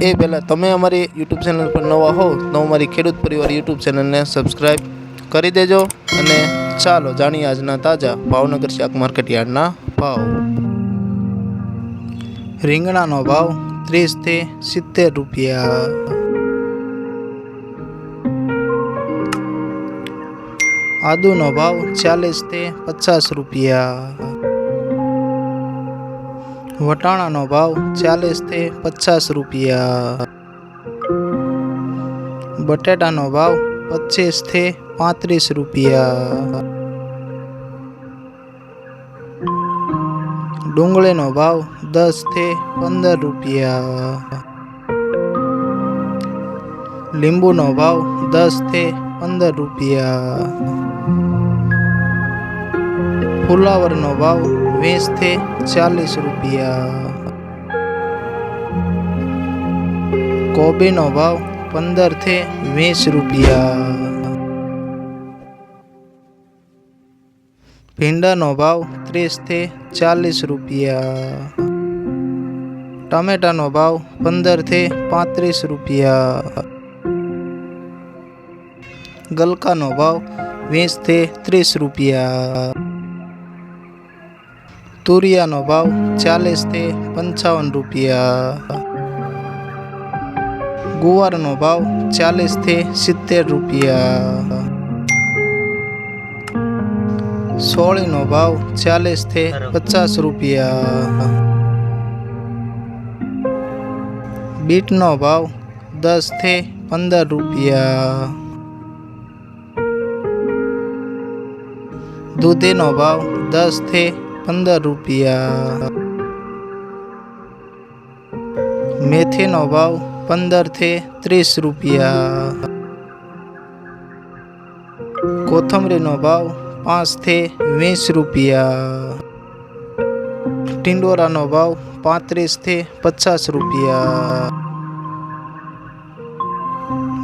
એ પહેલાં તમે અમારી યુટ્યુબ ચેનલ પર નવા હો તો અમારી ખેડૂત પરિવાર યુટ્યુબ ચેનલને સબસ્ક્રાઈબ કરી દેજો અને ચાલો જાણીએ આજના તાજા ભાવનગર શાક માર્કેટ યાર્ડના ભાવ. રીંગણાનો ભાવ ત્રીસથી સિત્તેર રૂપિયા. આદુનો ભાવ ચાલીસથી પચાસ રૂપિયા. વટાણાનો ભાવ ચાલીસથી પચાસ રૂપિયા. બટેટાનો ભાવ પચીસથી પાંત્રીસ રૂપિયા. ડુંગળીનો ભાવ દસથી પંદર રૂપિયા. લીંબુનો ભાવ દસથી પંદર રૂપિયા. ફુલાવરનો ભાવ વીસથી ચાલીસ રૂપિયા. કોબીનો ભાવ પંદરથી વીસ રૂપિયા. ભીંડાનો ભાવ ત્રીસથી ચાલીસ રૂપિયા. ટમેટાનો ભાવ પંદરથી પાંત્રીસ રૂપિયા. ગલકાનો ભાવ વીસથી ત્રીસ રૂપિયા. તુરિયાનો ભાવ ચાલીસથી પંચાવન રૂપિયા. ગુવારનો ભાવ ચાલીસથી સિત્તેર રૂપિયા. સોળીનો ભાવ ચાલીસથી પચાસ રૂપિયા. બીટનો ભાવ દસથી પંદર રૂપિયા. દૂધીનો ભાવ દસથી પંદર રૂપિયા. મેથીનો ભાવ પંદરથી ત્રીસ રૂપિયા. કોથમરીનો ભાવ પાંચથી વીસ રૂપિયા. ટિંડોરાનો ભાવ પાંત્રીસથી પચાસ રૂપિયા.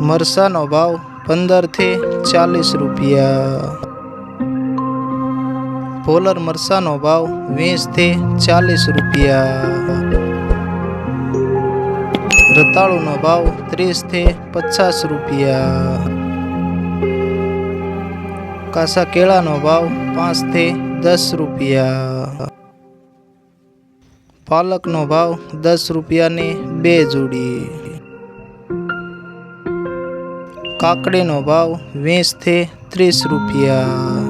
મરસાનો ભાવ પંદરથી ચાલીસ રૂપિયા. પોલર મરસાનો ભાવ વીસથી ચાલીસ રૂપિયા. રતાળુનો ભાવ ત્રીસથી પચાસ રૂપિયા. કાસા કેળાનો ભાવ પાંચથી દસ રૂપિયા. પાલકનો ભાવ દસ રૂપિયાની બે જોડી. કાકડીનો ભાવ વીસથી ત્રીસ રૂપિયા.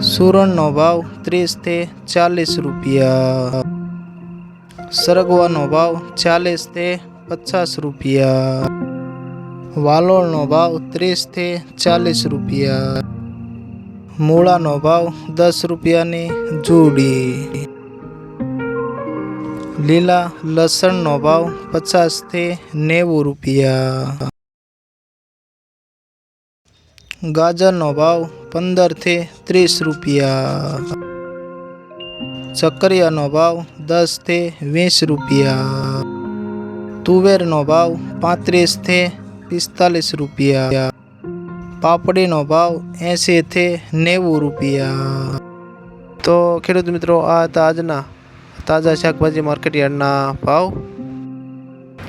સુરણનો ભાવ ત્રીસથી ચાલીસ રૂપિયા. સરગવાનો ભાવ ચાલીસથી પચાસ રૂપિયા. વાલોળનો ભાવ ત્રીસથી ચાલીસ રૂપિયા. મૂળાનો ભાવ દસ રૂપિયાની જોડી. લીલા લસણનો ભાવ પચાસથી નેવું રૂપિયા. ગાજરનો ભાવ પંદરથી ત્રીસ રૂપિયા. ચકરિયાનો ભાવ દસથી વીસ રૂપિયા. તુવેરનો ભાવ પાંત્રીસથી પિસ્તાલીસ રૂપિયા. પાપડીનો ભાવ એંશીથી નેવું રૂપિયા. તો ખેડૂત મિત્રો, આ હતા આજના તાજા શાકભાજી માર્કેટ યાર્ડના ભાવ.